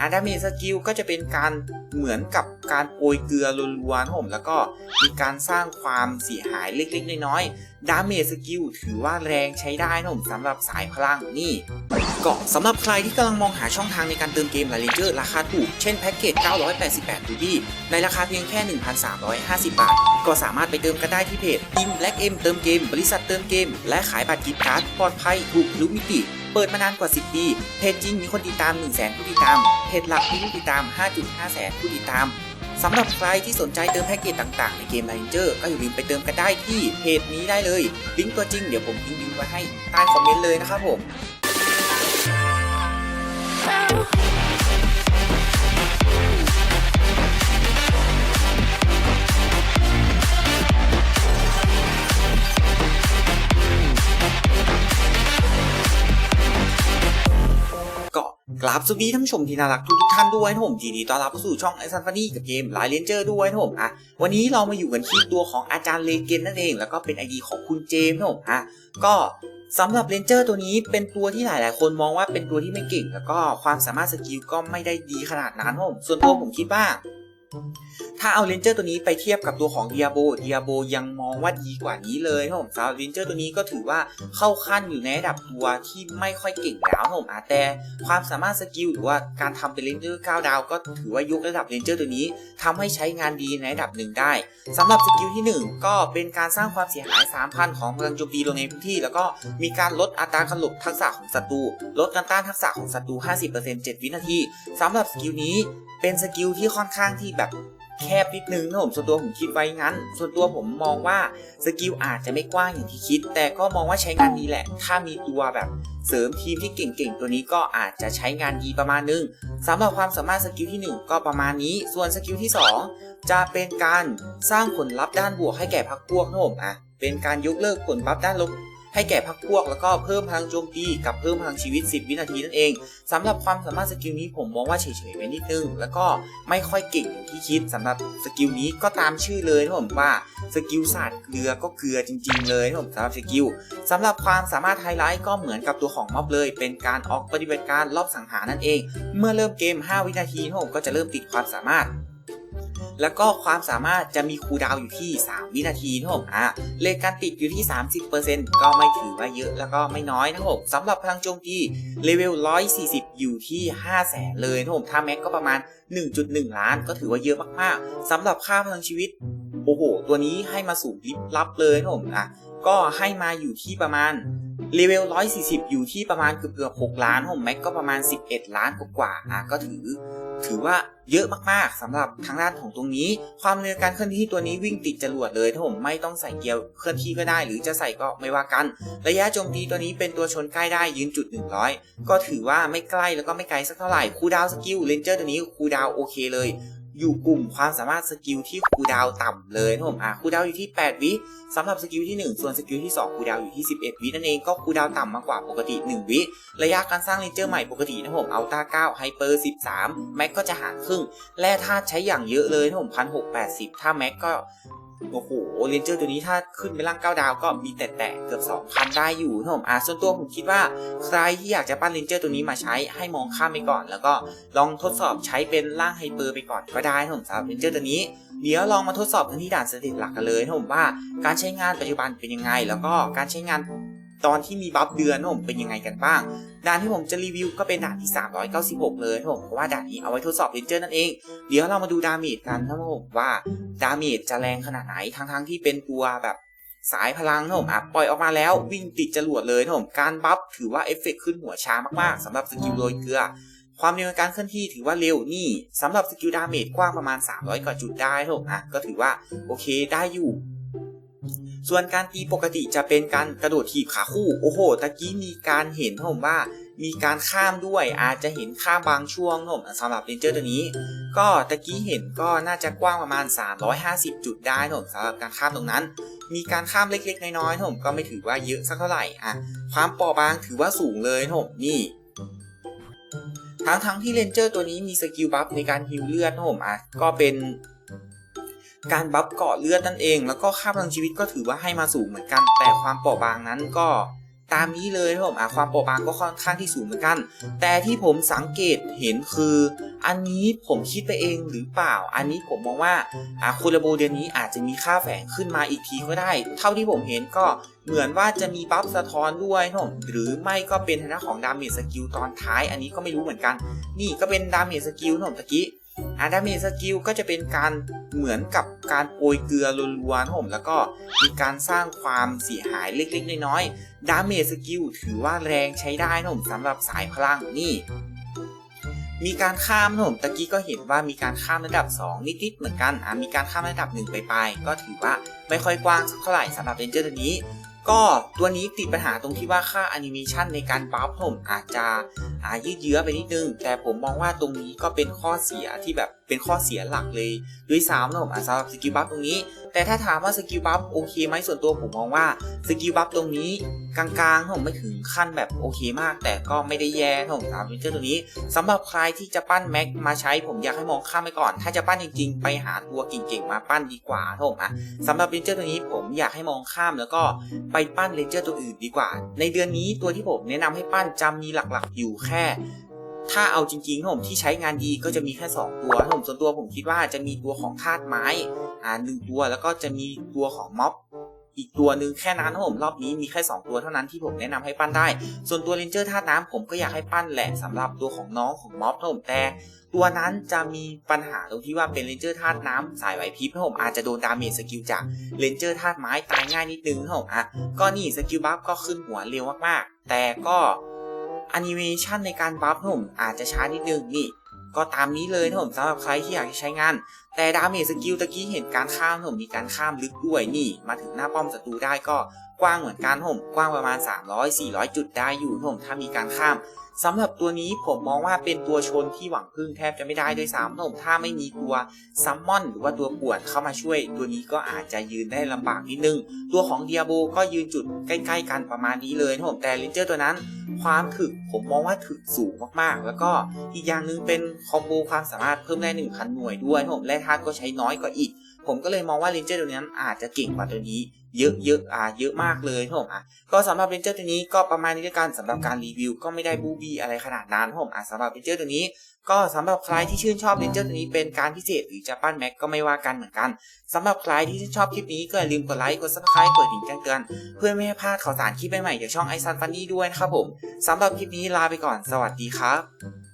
อาดาเมสกิลก็จะเป็นการเหมือนกับการโปรยเกลือล้วนๆผมแล้วก็มีการสร้างความเสียหายเล็กๆ น้อยๆดาเมจสกิลถือว่าแรงใช้ได้นะผมสำหรับสายพลังนี่ก็สำหรับใครที่กำลังมองหาช่องทางในการเติมเกมลาเลนเจอร์ราคาถูก เช่นแพ็กเกจ 988 รูบี้ในราคาเพียงแค่ 1,350 บาท ก็สามารถไปเติมกันได้ที่เพจทีมแบล็กเอ็มเติมเกม บริษัทเติมเกม และขายบัตรกิฟต์การ์ดปลอดภัยถูกทุกมิติ เปิดมานานกว่า 10 ปี เพจจริงมีคนติดตาม 1 0 0 0 0แสนผู้ติดตาม เพจหลักมีผู้ติดตาม 5.5 แสนผู้ติดตามสำหรับใครที่สนใจเติมแพ็กเกจต่างๆ ในเกม r a n g e r ก็อย่าลืมไปเติมกันได้ที่เพจนี้ได้เลย ลิงก์ตัวจริงเดี๋ยวผมทิ้งลิงก์ไว้ให้ใต้คอมเมนต์เลยนะครับผม รับสวัสดีท่านผู้ชมที่น่ารักทุกท่านด้วยนะผมดีดีต้อนรับเข้าสู่ช่องไอซันฟานี่กับเกมไลเลนเจอร์ด้วยนะผมอะวันนี้เรามาอยู่กันที่ตัวของอาจารย์เลเกนนั่นเอง แล้วก็เป็นไอดีของคุณเจมส์นะผมอะก็สำหรับเลนเจอร์ตัวนี้เป็นตัวที่หลาย ๆ คนมองว่าเป็นตัวที่ไม่เก่ง แล้วก็ความสามารถสกิลก็ไม่ได้ดีขนาดนั้นนะผมส่วนตัวผมคิดว่า ถ้าเอาเลนเจอร์ตัวนี้ไปเทียบกับตัวของเดียโบเดียโบยังมองว่าดีกว่านี้เลยนะผมสำหรับเลนเจอร์ตัวนี้ก็ถือว่าเข้าขั้นอยู่ในระดับตัวที่ไม่ค่อยเก่งแล้วนะผมแต่ความสามารถสกิลหรือว่าการทำเป็นเลนเจอร์9ดาวก็ถือว่ายกระดับเลนเจอร์ตัวนี้ทำให้ใช้งานดีในระดับหนึ่งได้สำหรับสกิลที่ 1 ก็เป็นการสร้างความเสียหาย 3,000 ของพลังโจมตีลงในพื้นที่ แล้วก็มีการลดอัตราการหลบทักษะของศัตรูลดการต้านทักษะของศัตรู 50% 7 วินาทีสำหรับสกิลนี้เป็นสกิลที่ค่อนข้างที่แบบ แคบนิดนึงนะผมส่วนตัวผมคิดไว้งั้น ส่วนตัวผมมองว่าสกิลอาจจะไม่กว้างอย่างที่คิด แต่ก็มองว่าใช้งานดีแหละ ถ้ามีตัวแบบเสริมทีมที่เก่งๆ ตัวนี้ก็อาจจะใช้งานดีประมาณนึงสำหรับความสามารถสกิลที่ 1 ก็ประมาณนี้ ส่วนสกิลที่ 2 จะเป็นการสร้างผลลัพธ์ด้านบวกให้แก่พรรคพวกนะผมอะเป็นการยกเลิกผลลัพธ์ด้านลบ ให้แก่พรรคพวกแล้วก็เพิ่มพลังโจมตีกับเพิ่มพลังชีวิต 10 วินาทีนั่นเองสำหรับความสามารถสกิลนี้ผมมองว่าเฉยๆไว้นิดนึง แล้วก็ไม่ค่อยเก่งอย่างที่คิดสำหรับสกิลนี้ก็ตามชื่อเลยนะผมว่าสกิลศาสตร์เกลือก็เกลือจริง ๆ เลยนะผมสำหรับสกิลสำหรับความสามารถไฮไลท์ก็เหมือนกับตัวของม็อบเลย เป็นการออกปฏิบัติการรอบสังหารนั่นเอง เมื่อเริ่มเกม 5 วินาทีนะผมก็จะเริ่มติดความสามารถ แล้วก็ความสามารถจะมีคูดาวอยู่ที่ 3 วินาทีนะผมอะเลขการติดอยู่ที่ 30%ก็ไม่ถือว่าเยอะแล้วก็ไม่น้อยนะผมสำหรับพลังโจมตีเลเวล 140 อยู่ที่ 5 0 0แสนเลยนะผมถ้าแม็กก็ประมาณ 1.1 ล้านก็ถือว่าเยอะมากๆสำหรับค่าพลังชีวิตโอ้โห ตัวนี้ให้มาสูงลิบลับเลยนะผมอะ ก็ให้มาอยู่ที่ประมาณเลเวล 140 อยู่ที่ประมาณเกือบเกือบ6ล้านผมแม็กก็ประมาณ 11 ล้านกว่าๆอะก็ถือ ถือว่าเยอะมากๆสำหรับทางด้านของตรงนี้ ความเร็วการเคลื่อนที่ตัวนี้วิ่งติดจรวดเลยถ้าผมไม่ต้องใส่เกียร์เคลื่อนที่ก็ได้ หรือจะใส่ก็ไม่ว่ากัน ระยะโจมตีตัวนี้เป็นตัวชนใกล้ได้ยืนจุด 100 ก็ถือว่าไม่ใกล้แล้วก็ไม่ไกลสักเท่าไหร่คูดาวสกิลเลนเจอร์ตัวนี้คูดาวโอเคเลย อยู่กลุ่มความสามารถสกิลที่คูดาวต่ำเลยนะผมอะคูดาวอยู่ที่ 8 วิสำหรับสกิลที่ 1 ส่วนสกิลที่ 2คูดาวอยู่ที่ 11 วินั่นเองก็คูดาวต่ำมากกว่าปกติ 1 วิ ระยะการสร้างเลนเจอร์ใหม่ปกตินะผมอัลต้า9ไฮเปอร์13แม็กก็จะหารครึ่งแร่ธาตุใช้อย่างเยอะเลยนะผมพันหกแปดสิบถ้าแม็กก็ โอ้โหเรนเจอร์ตัวนี้ถ้าขึ้นไปล่าง 9 ดาวก็มีแต่แต่เกือบ 2,000 ได้อยู่นะผมอะส่วนตัวผมคิดว่าใครที่อยากจะปั้นเรนเจอร์ตัวนี้มาใช้ให้มองข้ามไปก่อน แล้วก็ลองทดสอบใช้เป็นร่างไฮเปอร์ไปก่อนก็ได้นะผมสำหรับเรนเจอร์ตัวนี้เดี๋ยวลองมาทดสอบกันที่ด่านสเตตหลักกันเลยนะผมว่าการใช้งานปัจจุบันเป็นยังไง แล้วก็การใช้งาน ตอนที่มีบัฟเดือนนผมเป็นยังไงกันบ้าง ด่านที่ผมจะรีวิวก็เป็นด่านที่ 396 เลยนผมเพราะว่าด่านนี้เอาไว้ทดสอบเรนเจอร์นั่นเอง เดี๋ยวเรามาดูดาเมจกันนะผมว่าดาเมจจะแรงขนาดไหนทั้งๆที่เป็นตัวแบบสายพลังนะผมอะปล่อยออกมาแล้ววิ่งติดจรวดเลยนะผมการบัฟถือว่าเอฟเฟกต์ขึ้นหัวช้ามากๆสำหรับสกิลโรยเกลือ ความเร็วในการเคลื่อนที่ถือว่าเร็วนี่สำหรับสกิลดาเมจกว้างประมาณ 300 กว่าจุดได้นะผมอะก็ถือว่าโอเคได้อยู่ ส่วนการตีปกติจะเป็นการกระโดดถีบขาคู่ โอ้โห ตะกี้มีการเห็นนะผมว่ามีการข้ามด้วยอาจจะเห็นข้ามบางช่วงนะผมสำหรับเรนเจอร์ตัวนี้ ก็ตะกี้เห็นก็น่าจะกว้างประมาณ 350 จุดได้นะผมสำหรับการข้ามตรงนั้น มีการข้ามเล็กๆ น้อยๆนะผมก็ไม่ถือว่าเยอะสักเท่าไหร่อะความเปราะบางถือว่าสูงเลยนะผมนี่ทั้งๆที่เลนเจอร์ตัวนี้มีสกิลบัฟในการฮิวเลือดนะผมอะก็เป็น การบัฟเกาะเลือดนั่นเอง แล้วก็ค่าพลังชีวิตก็ถือว่าให้มาสูงเหมือนกัน แต่ความเปราะบางนั้นก็ตามนี้เลยนะผมอะความเปราะบางก็ค่อนข้างที่สูงเหมือนกัน แต่ที่ผมสังเกตเห็นคือ อันนี้ผมคิดไปเองหรือเปล่า อันนี้ผมมองว่าอ่าคูลาโบเดือนนี้อาจจะมีค่าแฝงขึ้นมาอีกทีก็ได้ เท่าที่ผมเห็นก็เหมือนว่าจะมีบัฟสะท้อนด้วยนะผมหรือไม่ก็เป็นทางด้านของดาเมจสกิลตอนท้าย อันนี้ก็ไม่รู้เหมือนกัน นี่ก็เป็นดาเมจสกิลนะผมตะกี้ อ่าดาเมจสกิลก็จะเป็นการเหมือนกับการโปรยเกลือรัวๆนผมแล้วก็มีการสร้างความเสียหายเล็กๆ น้อยๆดาเมจสกิลถือว่าแรงใช้ได้นะผมสำหรับสายพลังนี่ มีการข้ามนะผมตะกี้ก็เห็นว่ามีการข้ามระดับ 2 นิดๆเหมือนกันอะมีการข้ามระดับ 1 ไปไปๆก็ถือว่าไม่ค่อยกว้างสักเท่าไหร่สำหรับเรนเจอร์ตัวนี้ ก็ตัวนี้ติดปัญหาตรงที่ว่าค่าแอนิเมชันในการบัฟผมอาจจะอายืดเยื้อไปนิดนึง แต่ผมมองว่าตรงนี้ก็เป็นข้อเสียที่แบบ เป็นข้อเสียหลักเลยด้วยซ้ำนะผมสำหรับสกิลบัฟตรงนี้ แต่ถ้าถามว่าสกิลบัฟโอเคไหมส่วนตัวผมมองว่าสกิลบัฟตรงนี้กลางๆผมไม่ถึงขั้นแบบโอเคมาก แต่ก็ไม่ได้แย่ผมสำหรับเรนเจอร์ตัวนี้สำหรับใครที่จะปั้นแม็กมาใช้ผมอยากให้มองข้ามไปก่อน ถ้าจะปั้นจริงๆ ไปหาตัวเก่งๆมาปั้นดีกว่าผมอะสำหรับเรนเจอร์ตัวนี้ผมอยากให้มองข้ามแล้วก็ไปปั้นเรนเจอร์ตัวอื่นดีกว่า ในเดือนนี้ตัวที่ผมแนะนำให้ปั้นจะมีหลักๆ อยู่แค่ ถ้าเอาจริงๆผมที่ใช้งานดีก็จะมีแค่ 2 ตัวนะผมส่วนตัวผมคิดว่าจะมีตัวของธาตุไม้อ่าหนึ่งตัวแล้วก็จะมีตัวของม็อบอีกตัวหนึ่งแค่นั้นผมรอบนี้มีแค่ 2 ตัวเท่านั้นที่ผมแนะนำให้ปั้นได้ ส่วนตัวเรนเจอร์ธาตุน้ำผมก็อยากให้ปั้นแหละสำหรับตัวของน้องของม็อบผมแต่ตัวนั้นจะมีปัญหาตรงที่ว่าเป็นเรนเจอร์ธาตุน้ำสายไหวพริบนะผมอาจจะโดนดาเมจสกิลจากเรนเจอร์ธาตุไม้ตายง่ายนิดนึงนะผมอะก็นี่สกิลบัฟก็ขึ้นหัวเร็วมากๆ แต่ก็ แอนิเมชันในการบัฟนะผมอาจจะช้านิดนึงนี่ ก็ตามนี้เลยนะผมสำหรับใครที่อยากจะใช้งาน แต่ดาเมจสกิลตะกี้เห็นการข้ามนะผมมีการข้ามลึกด้วยนี่ มาถึงหน้าป้อมศัตรูได้ก็กว้างเหมือนกันผมกว้างประมาณ 300-400 จุดได้อยู่ผมถ้ามีการข้ามสำหรับตัวนี้ผมมองว่าเป็นตัวชนที่หวังพึ่งแทบจะไม่ได้ด้วยซ้ำผมถ้าไม่มีตัวซัมมอนหรือว่าตัวปวนเข้ามาช่วย ตัวนี้ก็อาจจะยืนได้ลำบากนิดนึง ตัวของเดียโบก็ยืนจุดใกล้ๆกันประมาณนี้เลยผมแต่เลนเจอร์ตัวนั้น ความถึกผมมองว่าถึกสูงมากๆ แล้วก็อีกอย่างหนึงเป็นคอมโบความสามารถเพิ่มได้1,000หน่วยด้วยผมแร่ธาตุก็ใช้น้อยกว่าอีก ผมก็เลยมองว่าเรนเจอร์ตัวนี้อาจจะเก่งกว่าตัวนี้เยอะเยอะอ่าเยอะมากเลยนะผมอะก็สำหรับเรนเจอร์ตัวนี้ก็ประมาณนี้ด้วยกันสำหรับการรีวิวก็ไม่ได้บูบี้อะไรขนาดนั้นนะผมอะสำหรับเรนเจอร์ตัวนี้ ก็สำหรับใครที่ชื่นชอบเรนเจอร์ตัวนี้เป็นการพิเศษหรือจะปั้นแม็กก็ไม่ว่ากันเหมือนกันสำหรับใครที่ชื่นชอบคลิปนี้ก็อย่าลืมกดไลค์กดซับสไครต์กดดิ่งแจ้งเตือน เพื่อไม่ให้พลาดข่าวสารคลิปใหม่ๆจากช่องไอซันฟันนี่ด้วยนะครับผมสำหรับคลิปนี้ลาไปก่อนสวัสดีครับ